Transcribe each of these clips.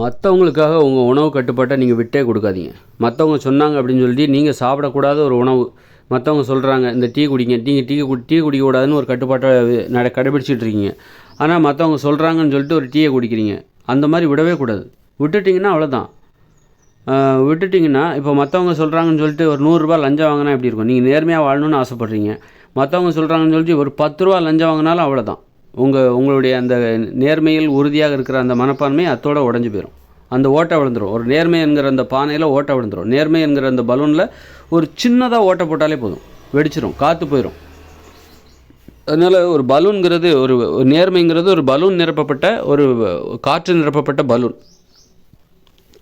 மற்றவங்களுக்காக உங்கள் உணவு கட்டுப்பாட்டை நீங்கள் விட்டே கொடுக்காதீங்க. மற்றவங்க சொன்னாங்க அப்படின்னு சொல்லிட்டு நீங்கள் சாப்பிடக்கூடாத ஒரு உணவு. மற்றவங்க சொல்கிறாங்க இந்த டீ குடிங்க நீங்கள் டீ குடி டீ குடிக்கக்கூடாதுன்னு ஒரு கட்டுப்பாட்டை நட கடைபிடிச்சிட்டு இருக்கீங்க. ஆனால் மற்றவங்க சொல்கிறாங்கன்னு சொல்லிட்டு ஒரு டீயை குடிக்கிறீங்க. அந்த மாதிரி விடவே கூடாது. விட்டுட்டிங்கன்னா அவ்வளோதான் விட்டுட்டிங்கன்னா இப்போ மற்றவங்க சொல்கிறாங்கன்னு சொல்லிட்டு ஒரு நூறுரூபா லஞ்சம் வாங்கினா எப்படி இருக்கும்? நீங்கள் நேர்மையாக வாழணும்னு ஆசைப்பட்றீங்க. மற்றவங்க சொல்கிறாங்கன்னு சொல்லிட்டு ஒரு பத்து ரூபா லஞ்சம் வாங்கினாலும் அவ்வளோதான் உங்கள் உங்களுடைய அந்த நேர்மையில் உறுதியாக இருக்கிற அந்த மனப்பான்மை அத்தோடு உடஞ்சி போயிடும் அந்த ஓட்டை விழுந்துரும். ஒரு நேர்மை என்கிற அந்த பானையில் ஓட்டை விழுந்துடும் நேர்மை என்கிற அந்த பலூனில் ஒரு சின்னதாக ஓட்டை போட்டாலே போதும். வெடிச்சிடும் காற்று போயிடும் அதனால் ஒரு பலூன்கிறது ஒரு ஒரு நேர்மைங்கிறது ஒரு பலூன் நிரப்பப்பட்ட ஒரு காற்று நிரப்பப்பட்ட பலூன்.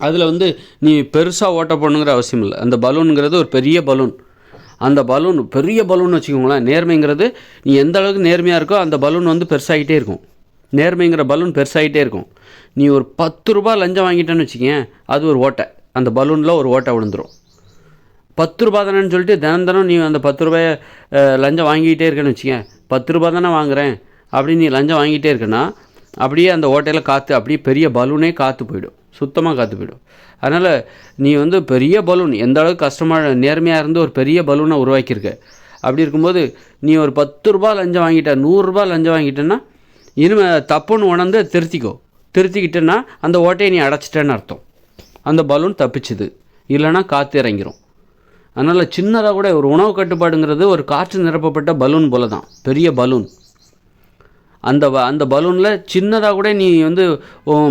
அதில் வந்து நீ பெருசாக ஓட்ட போடணுங்கிற அவசியம் இல்லை. அந்த பலூனுங்கிறது ஒரு பெரிய பலூன். அந்த பலூன் பெரிய பலூன் வச்சுக்கோங்களேன் நேர்மைங்கிறது நீ எந்த அளவுக்கு நேர்மையாக இருக்கோ அந்த பலூன் வந்து பெருசாகிட்டே இருக்கும். நேர்மைங்கிற பலூன் பெருசாகிட்டே இருக்கும். நீ ஒரு பத்து ரூபா லஞ்சம் வாங்கிட்டேன்னு வச்சுக்கேன் அது ஒரு ஓட்டை. அந்த பலூனில் ஒரு ஓட்டை விழுந்துடும் பத்து ரூபா தானேன்னு சொல்லிட்டு தினம் தினம் நீ அந்த பத்து ரூபாய லஞ்சம் வாங்கிக்கிட்டே இருக்கேன்னு வச்சுக்கேன் பத்து ரூபா தானே வாங்குறேன். அப்படின்னு நீ லஞ்சம் வாங்கிட்டே இருக்கேன்னா அப்படியே அந்த ஓட்டையில் காற்று அப்படியே பெரிய பலூனே காற்று போயிடும். சுத்தமாக காற்று போயிடும். அதனால் நீ வந்து பெரிய பலூன் எந்த அளவுக்கு கஷ்டமாக நேர்மையாக இருந்து ஒரு பெரிய பலூனை உருவாக்கியிருக்க. அப்படி இருக்கும்போது நீ ஒரு பத்து ரூபா லஞ்சம் வாங்கிட்ட நூறுரூபா லஞ்சம் வாங்கிட்டேன்னா இனிமே தப்புன்னு உணர்ந்து திருத்திக்கோ. திருத்திக்கிட்டேன்னா அந்த ஓட்டையை நீ அடைச்சிட்டேன்னு அர்த்தம். அந்த பலூன் தப்பிச்சுது. இல்லைன்னா காற்று இறங்கிரும். அதனால் சின்னதாக கூட ஒரு உணவு கட்டுப்பாடுங்கிறது ஒரு காற்று நிரப்பப்பட்ட பலூன் போல தான் பெரிய பலூன். அந்த அந்த பலூனில் சின்னதாக கூட நீ வந்து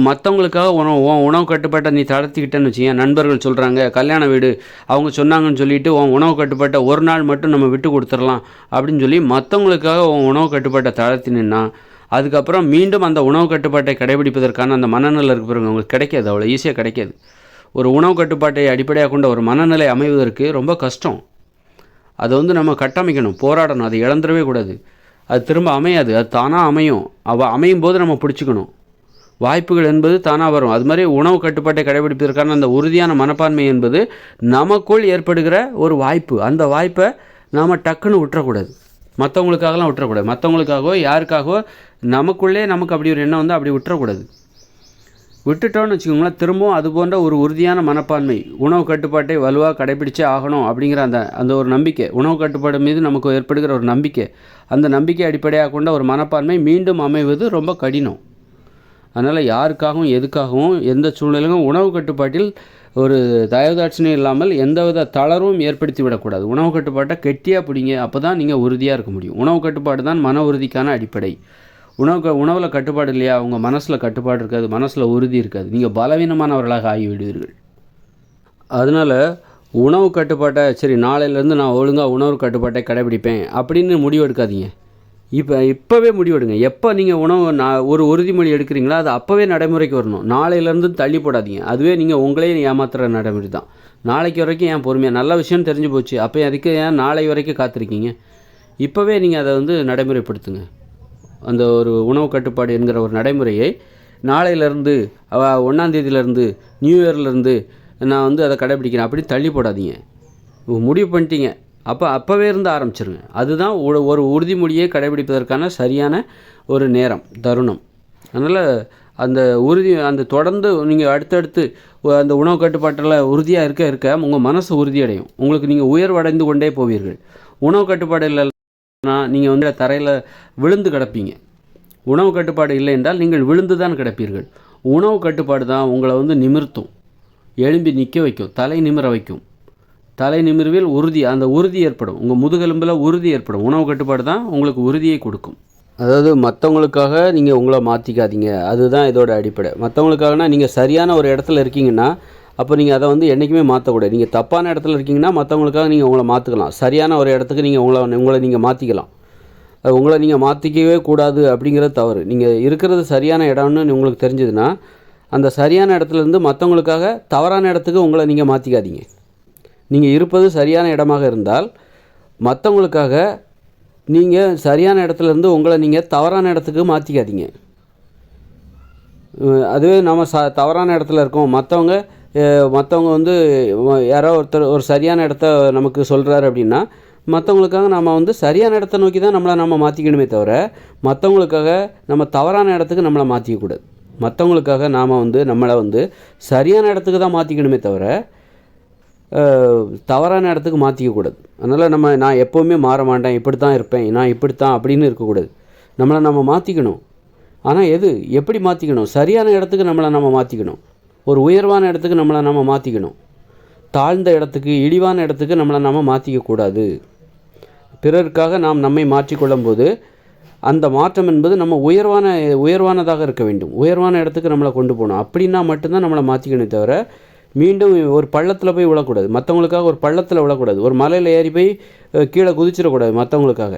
மற்றவங்களுக்காக உணவு உன் உணவு கட்டுப்பாட்டை நீ தளர்த்திக்கிட்டேன்னு வச்சுக்கேன் நண்பர்கள் சொல்கிறாங்க கல்யாண வீடு அவங்க சொன்னாங்கன்னு சொல்லிட்டு உன் உணவு கட்டுப்பாட்டை ஒரு நாள் மட்டும் நம்ம விட்டு கொடுத்துடலாம். அப்படின்னு சொல்லி மற்றவங்களுக்காக உன் உணவு கட்டுப்பாட்டை தளர்த்தினா அதுக்கப்புறம் மீண்டும் அந்த உணவு கட்டுப்பாட்டை கடைபிடிப்பதற்கான அந்த மனநிலை இருக்கிறவங்க உங்களுக்கு கிடைக்காது அவ்வளோ ஈஸியாக கிடைக்காது. ஒரு உணவு கட்டுப்பாட்டை அடிப்படையாக கொண்ட ஒரு மனநிலை அமைவதற்கு ரொம்ப கஷ்டம். அதை வந்து நம்ம கட்டமைக்கணும் போராடணும் அதை இழந்துடவே கூடாது. அது திரும்ப அமையாது. அது தானாக அமையும். அவ அமையும் போது நம்ம பிடிச்சிக்கணும். வாய்ப்புகள் என்பது தானாக வரும். அது மாதிரி உணவு கட்டுப்பாட்டை கடைபிடிப்பதற்கான அந்த உறுதியான மனப்பான்மை என்பது நமக்குள் ஏற்படுகிற ஒரு வாய்ப்பு. அந்த வாய்ப்பை நாம் டக்குன்னு விட்டுறக்கூடாது. மற்றவங்களுக்காகலாம் விட்டுறக்கூடாது. மற்றவங்களுக்காகவோ யாருக்காகவோ நமக்குள்ளே நமக்கு அப்படி ஒரு எண்ணம் வந்து அப்படி விட்டுறக்கூடாது. விட்டுட்டோம்னு வச்சுக்கோங்களேன் திரும்பவும் அது போன்ற ஒரு உறுதியான மனப்பான்மை உணவு கட்டுப்பாட்டை வலுவாக கடைபிடிச்சே ஆகணும் அப்படிங்கிற அந்த அந்த ஒரு நம்பிக்கை உணவு கட்டுப்பாடு மீது நமக்கு ஏற்படுகிற ஒரு நம்பிக்கை அந்த நம்பிக்கை அடிப்படையாக கொண்ட ஒரு மனப்பான்மை மீண்டும் அமைவது ரொம்ப கடினம். அதனால் யாருக்காகவும் எதுக்காகவும் எந்த சூழ்நிலையும் உணவு கட்டுப்பாட்டில் ஒரு தயவுதாட்சணியம் இல்லாமல் எந்தவித தளர்வும் ஏற்படுத்தி விடக்கூடாது. உணவு கட்டுப்பாட்டை கெட்டியாக பிடிங்க அப்போ தான் நீங்கள் உறுதியாக இருக்க முடியும். உணவு கட்டுப்பாடு தான் மன உறுதிக்கான அடிப்படை. உணவு உணவில் கட்டுப்பாடு இல்லையா? உங்கள் மனசில் கட்டுப்பாடு இருக்காது மனசில் உறுதி இருக்காது. நீங்கள் பலவீனமானவர்களாக ஆகிவிடுவீர்கள். அதனால் உணவு கட்டுப்பாட்டை சரி நாளையிலேருந்து நான் ஒழுங்காக உணவு கட்டுப்பாட்டை கடைபிடிப்பேன் அப்படின்னு முடிவு எடுக்காதீங்க இப்போ இப்போவே முடிவெடுங்க. எப்போ நீங்கள் உணவு நான் ஒரு உறுதிமொழி எடுக்கிறீங்களோ அது அப்போவே நடைமுறைக்கு வரணும். நாளையிலேருந்து தள்ளி போடாதீங்க. அதுவே நீங்கள் உங்களே ஏமாத்துகிற நடைமுறை தான். நாளைக்கு வரைக்கும் ஏன் பொறுமையாக நல்ல விஷயம் தெரிஞ்சு போச்சு. அப்போ அதுக்கு ஏன் நாளை வரைக்கும் காத்திருக்கீங்க? இப்போவே நீங்கள் அதை வந்து நடைமுறைப்படுத்துங்க. அந்த ஒரு உணவு கட்டுப்பாடு என்கிற ஒரு நடைமுறையை நாளையிலேருந்து ஒன்றாந்தேதியிலேருந்து நியூ இயர்லேருந்து நான் வந்து அதை கடைபிடிக்கிறேன். அப்படி தள்ளி போடாதீங்க. முடிவு பண்ணிட்டீங்க. அப்போ அப்போவே இருந்து ஆரம்பிச்சிருங்க. அதுதான் ஒரு- ஒரு உறுதிமொழியை கடைபிடிப்பதற்கான சரியான ஒரு நேரம் தருணம். அதனால் அந்த உறுதி அந்த தொடர்ந்து நீங்கள் அடுத்தடுத்து அந்த உணவு கட்டுப்பாட்டில் உறுதியாக இருக்க இருக்க உங்கள் மனசு உறுதியடையும். உங்களுக்கு நீங்கள் உயர்வடைந்து கொண்டே போவீர்கள். உணவு கட்டுப்பாடு இல்லை இல்லைன்னா நீங்கள் வந்து தரையில் விழுந்து கிடப்பீங்க. உணவு கட்டுப்பாடு இல்லை என்றால் நீங்கள் விழுந்து தான் கிடப்பீர்கள். உணவு கட்டுப்பாடு தான் உங்களை வந்து நிமிர்த்தும். எழும்பி நிற்க வைக்கும். தலை நிமிர வைக்கும். தலை நிமிர்வில் உறுதி அந்த உறுதி ஏற்படும். உங்கள் முதுகெலும்பில் உறுதி ஏற்படும். உணவு கட்டுப்பாடு தான் உங்களுக்கு உறுதியை கொடுக்கும். அதாவது மற்றவங்களுக்காக நீங்கள் உங்களை மாற்றிக்காதீங்க அதுதான் இதோட அடிப்படை. மற்றவங்களுக்காகனா நீங்கள் சரியான ஒரு இடத்துல இருக்கீங்கன்னா அப்போ நீங்கள் அதை வந்து என்றைக்குமே மாற்றக்கூடாது நீங்கள் தப்பான இடத்துல இருக்கீங்கன்னா மற்றவங்களுக்காக நீங்கள் உங்களை மாற்றிக்கலாம் சரியான ஒரு இடத்துக்கு நீங்கள் உங்களை உங்களை நீங்கள் மாற்றிக்கலாம் அது உங்களை நீங்கள் மாற்றிக்கவே கூடாது அப்படிங்கிறது தவறு. நீங்கள் இருக்கிறது சரியான இடம்னு உங்களுக்கு தெரிஞ்சதுன்னா அந்த சரியான இடத்துல இருந்து மற்றவங்களுக்காக தவறான இடத்துக்கு உங்களை நீங்கள் மாற்றிக்காதீங்க நீங்கள் இருப்பது சரியான இடமாக இருந்தால் மற்றவங்களுக்காக நீங்கள் சரியான இடத்துல இருந்து உங்களை நீங்கள் தவறான இடத்துக்கு மாற்றிக்காதீங்க அதுவே நம்ம ச தவறான இடத்துல இருக்கோம். மற்றவங்க மற்றவங்க வந்து யாரோ ஒருத்தர் ஒரு சரியான இடத்த நமக்கு சொல்கிறாரு அப்படின்னா மற்றவங்களுக்காக நம்ம வந்து சரியான இடத்த நோக்கி தான் நம்மளை நம்ம மாற்றிக்கணுமே தவிர மற்றவங்களுக்காக நம்ம தவறான இடத்துக்கு நம்மளை மாற்றிக்கக்கூடாது மற்றவங்களுக்காக நாம் வந்து நம்மளை வந்து சரியான இடத்துக்கு தான் மாற்றிக்கணுமே தவிர தவறான இடத்துக்கு மாற்றிக்கக்கூடாது அதனால் நம்ம நான் எப்போவுமே மாற மாட்டேன் இப்படி தான் இருப்பேன் நான் இப்படித்தான் அப்படின்னு இருக்கக்கூடாது நம்மளை நம்ம மாற்றிக்கணும் ஆனால் எது? எப்படி மாற்றிக்கணும் சரியான இடத்துக்கு நம்மளை நம்ம மாற்றிக்கணும் ஒரு உயர்வான இடத்துக்கு நம்மளை நம்ம மாற்றிக்கணும் தாழ்ந்த இடத்துக்கு இழிவான இடத்துக்கு நம்மளை நம்ம மாற்றிக்கக்கூடாது பிறருக்காக நாம் நம்மை மாற்றிக்கொள்ளும் போது அந்த மாற்றம் என்பது நம்ம உயர்வான உயர்வானதாக இருக்க வேண்டும். உயர்வான இடத்துக்கு நம்மளை கொண்டு போகணும். அப்படின்னா மட்டும்தான் நம்மளை மாற்றிக்கணும் தவிர மீண்டும் ஒரு பள்ளத்தில் போய் விழக்கூடாது. மற்றவங்களுக்காக ஒரு பள்ளத்தில் விழக்கூடாது. ஒரு மலையில் ஏறி போய் கீழே குதிச்சிடக்கூடாது மற்றவங்களுக்காக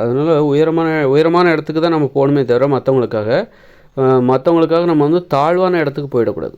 அதனால் உயரமான உயரமான இடத்துக்கு தான் நம்ம போகணுமே தவிர மற்றவங்களுக்காக மற்றவங்களுக்காக நம்ம வந்து தாழ்வான இடத்துக்கு போயிடக்கூடாது.